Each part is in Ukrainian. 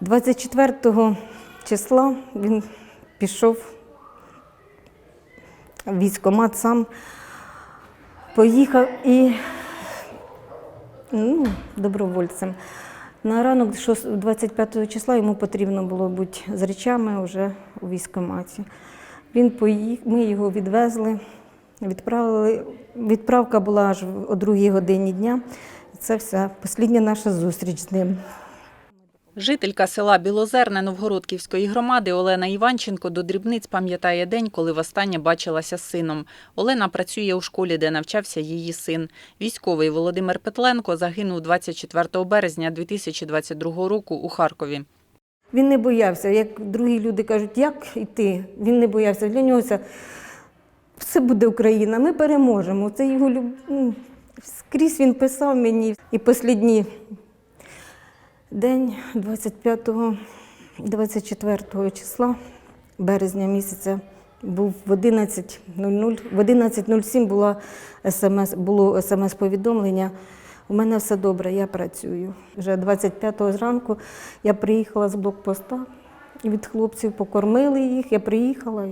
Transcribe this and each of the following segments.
24 числа він пішов в військкомат сам, поїхав і ну, добровольцем. На ранок 25 числа йому потрібно було бути з речами вже у військкоматі. Він поїхав, ми його відвезли, відправили. Відправка була аж о 2 годині дня. Це вся остання наша зустріч з ним. Жителька села Білозерне Новгородківської громади Олена Іванченко до дрібниць пам'ятає день, коли востаннє бачилася з сином. Олена працює у школі, де навчався її син. Військовий Володимир Петленко загинув 24 березня 2022 року у Харкові. Він не боявся, як другі люди кажуть, як йти. Він не боявся. Для нього це все буде Україна, ми переможемо. Це його люб... ну, скрізь він писав мені. І останній день 25-24 числа березня місяця був в 11.00. В 11.07 була SMS, було смс-повідомлення. У мене все добре, я працюю. Вже 25-го зранку я приїхала з блокпоста від хлопців, покормили їх, я приїхала.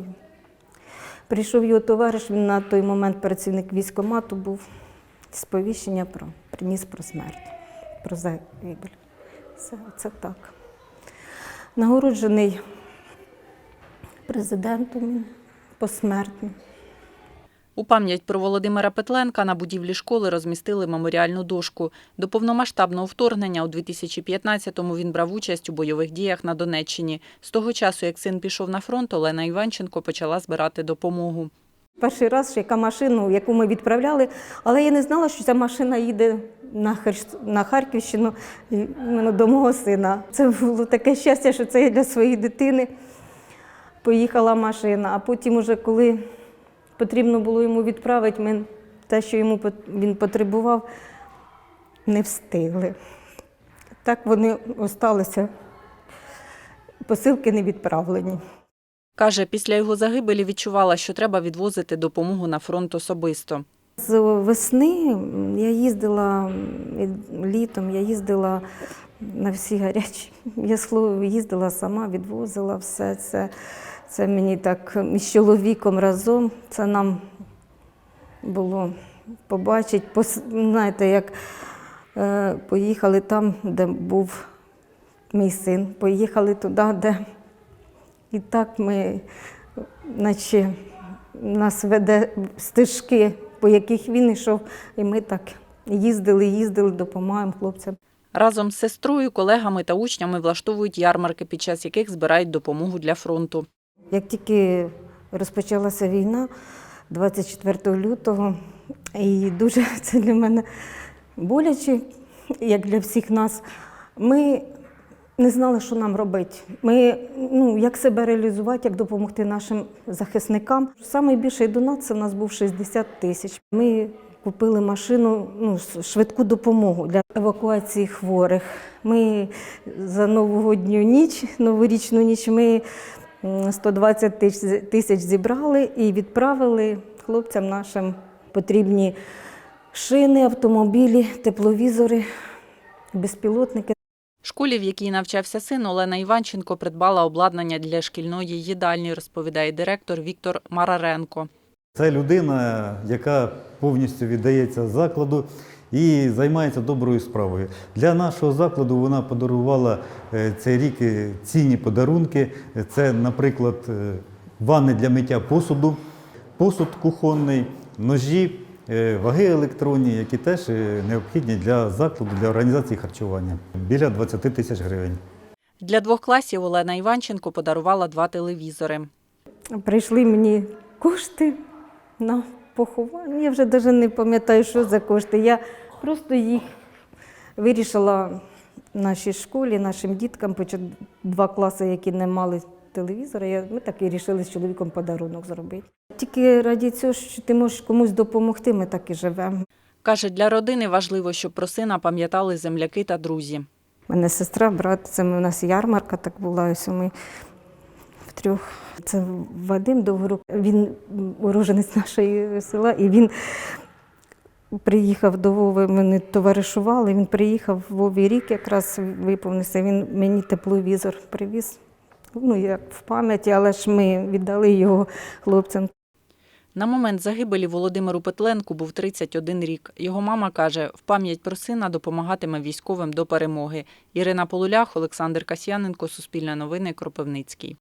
Прийшов його товариш, він на той момент працівник військкомату був. Сповіщення про приніс про смерть, про загибель. Все, це так. Нагороджений президентом посмертно. У пам'ять про Володимира Петленка на будівлі школи розмістили меморіальну дошку. До повномасштабного вторгнення у 2015-му він брав участь у бойових діях на Донеччині. З того часу, як син пішов на фронт, Олена Іванченко почала збирати допомогу. Перший раз, яка машину, яку ми відправляли, але я не знала, що ця машина їде на, Харківщину до мого сина. Це було таке щастя, що це я для своєї дитини поїхала машина. А потім, уже коли потрібно було йому відправити, ми те, що йому він потребував, не встигли. Так вони осталися. Посилки не відправлені. Каже, після його загибелі відчувала, що треба відвозити допомогу на фронт особисто. З весни я їздила літом, я їздила на всі гарячі. Я їздила сама, відвозила все це. Це мені так із чоловіком разом. Це нам було побачити. Знаєте, як е, поїхали там, де був мій син, поїхали туди, де і так ми, наче нас веде стежки, по яких він йшов, і ми так їздили, їздили, допомагаємо хлопцям. Разом з сестрою, колегами та учнями влаштовують ярмарки, під час яких збирають допомогу для фронту. Як тільки розпочалася війна 24 лютого, і дуже це для мене боляче, як для всіх нас, ми не знали, що нам робити. Ми, ну, як себе реалізувати, як допомогти нашим захисникам. Найбільший донат це в нас був 60 тисяч. Ми купили машину, ну, швидку допомогу для евакуації хворих. Ми за новогодню ніч, новорічну ніч, ми 120 тисяч- тисяч зібрали і відправили хлопцям нашим потрібні шини, автомобілі, тепловізори, безпілотники. Школі, в якій навчався син, Олена Іванченко придбала обладнання для шкільної їдальні, розповідає директор Віктор Мараренко. Це людина, яка повністю віддається закладу і займається доброю справою. Для нашого закладу вона подарувала е, цей рік е, цінні подарунки. Це, наприклад, е, ванни для миття посуду, посуд кухонний, ножі, ваги електронні, які теж е, необхідні для закладу, для організації харчування. Біля 20 тисяч гривень. Для двох класів Олена Іванченко подарувала два телевізори. Прийшли мені кошти на поховання. Я вже навіть не пам'ятаю, що за кошти. Я просто їх вирішила в нашій школі, нашим діткам, почати два класи, які не мали телевізора. Я, ми так і вирішили з чоловіком подарунок зробити. Тільки раді цього, що ти можеш комусь допомогти, ми так і живемо. Каже, для родини важливо, щоб про сина пам'ятали земляки та друзі. У мене сестра, брат, це у нас ярмарка так була, ось ми втрьох. Це Вадим Довгорук, він уроженець нашого села, і він приїхав до Вови, ми товаришували, він приїхав Вові рік, якраз виповнився, він мені тепловізор привіз. Ну, як в пам'яті, але ж ми віддали його хлопцям. На момент загибелі Володимиру Петленку був 31 рік. Його мама каже, в пам'ять про сина допомагатиме військовим до перемоги. Ірина Полулях, Олександр Касьяненко, Суспільне новини, Кропивницький.